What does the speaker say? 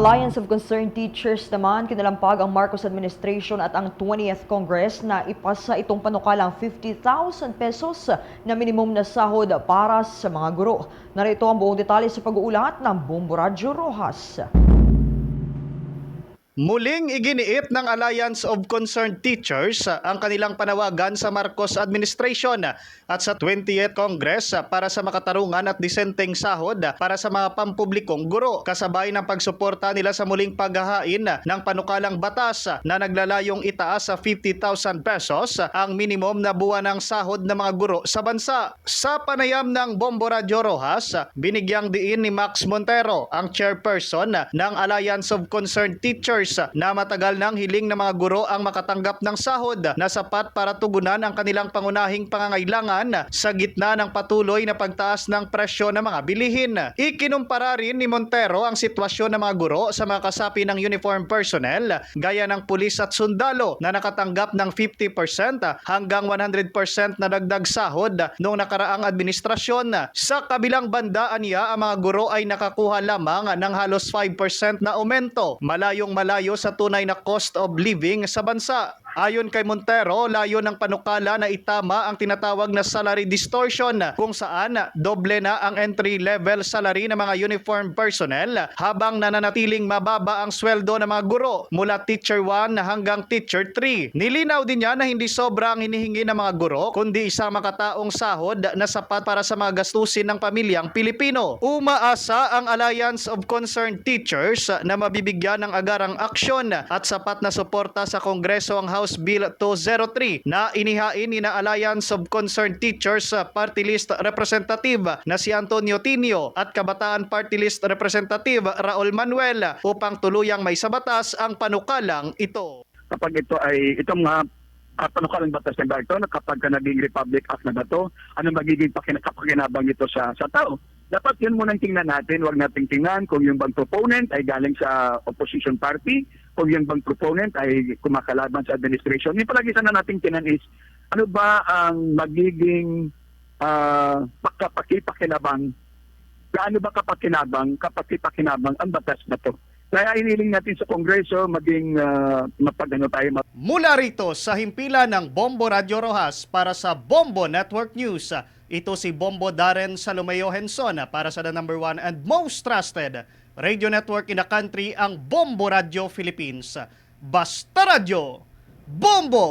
Alliance of Concerned Teachers naman kinalampag ang Marcos Administration at ang 20th Congress na ipasa itong panukalang 50,000 pesos na minimum na sahod para sa mga guro. Narito ang buong detalye sa pag-uulat ng Bombo Radyo Rojas. Muling iginiit ng Alliance of Concerned Teachers ang kanilang panawagan sa Marcos Administration at sa 20th Congress para sa makatarungan at disenteng sahod para sa mga pampublikong guro kasabay ng pagsuporta nila sa muling paghahain ng panukalang batas na naglalayong itaas sa 50,000 pesos ang minimum na buwan ng sahod ng mga guro sa bansa. Sa panayam ng Bombo Radio Rojas, binigyang diin ni Max Montero ang chairperson ng Alliance of Concerned Teachers na matagal nang hiling ng mga guro ang makatanggap ng sahod na sapat para tugunan ang kanilang pangunahing pangangailangan sa gitna ng patuloy na pagtaas ng presyo ng mga bilihin. Ikinumpara rin ni Montero ang sitwasyon ng mga guro sa mga kasapi ng uniform personnel gaya ng pulis at sundalo na nakatanggap ng 50% hanggang 100% na dagdag sahod noong nakaraang administrasyon. Sa kabilang banda aniya ang mga guro ay nakakuha lamang ng halos 5% na aumento, malayong malayo sa tunay na cost of living sa bansa. Ayon kay Montero, layo ng panukala na itama ang tinatawag na salary distortion kung saan doble na ang entry-level salary ng mga uniform personnel habang nananatiling mababa ang sweldo ng mga guro mula teacher 1 hanggang teacher 3. Nilinaw din niya na hindi sobrang hinihingi ng mga guro kundi isang makataong sahod na sapat para sa mga gastusin ng pamilyang Pilipino. Umaasa ang Alliance of Concerned Teachers na mabibigyan ng agarang aksyon at sapat na suporta sa Kongreso ang House Bill 203 na inihain ni na Alliance of Concerned Teachers Party List Representative na si Antonio Tinio at Kabataan Party List Representative Raul Manuel upang tuluyang may sabatas ang panukalang ito. kapag ito ay itong uh, panukalang batas na ba ito, na kapag ka naging Republic Act na ba ito, ano magiging pakin- kapakinabang ito sa, sa tao? Dapat yun munang tingnan natin, huwag nating tingnan kung yung bang proponent ay galing sa opposition party, kung yung bang proponent ay kumakalaban sa administration. Yung palagi sana nating tingnan is, ano ba ang magiging uh, kapakipakinabang, gaano ba kapakinabang, kapakipakinabang ang batas na to? Kaya iniling natin sa Kongreso maging uh, mapagano tayo, Mula rito sa himpilan ng Bombo Radio Rojas para sa Bombo Network News, ito si Bombo Darren Salomeo Henson para sa the number one and most trusted radio network in the country, ang Bombo Radio Philippines. Basta Radio, Bombo!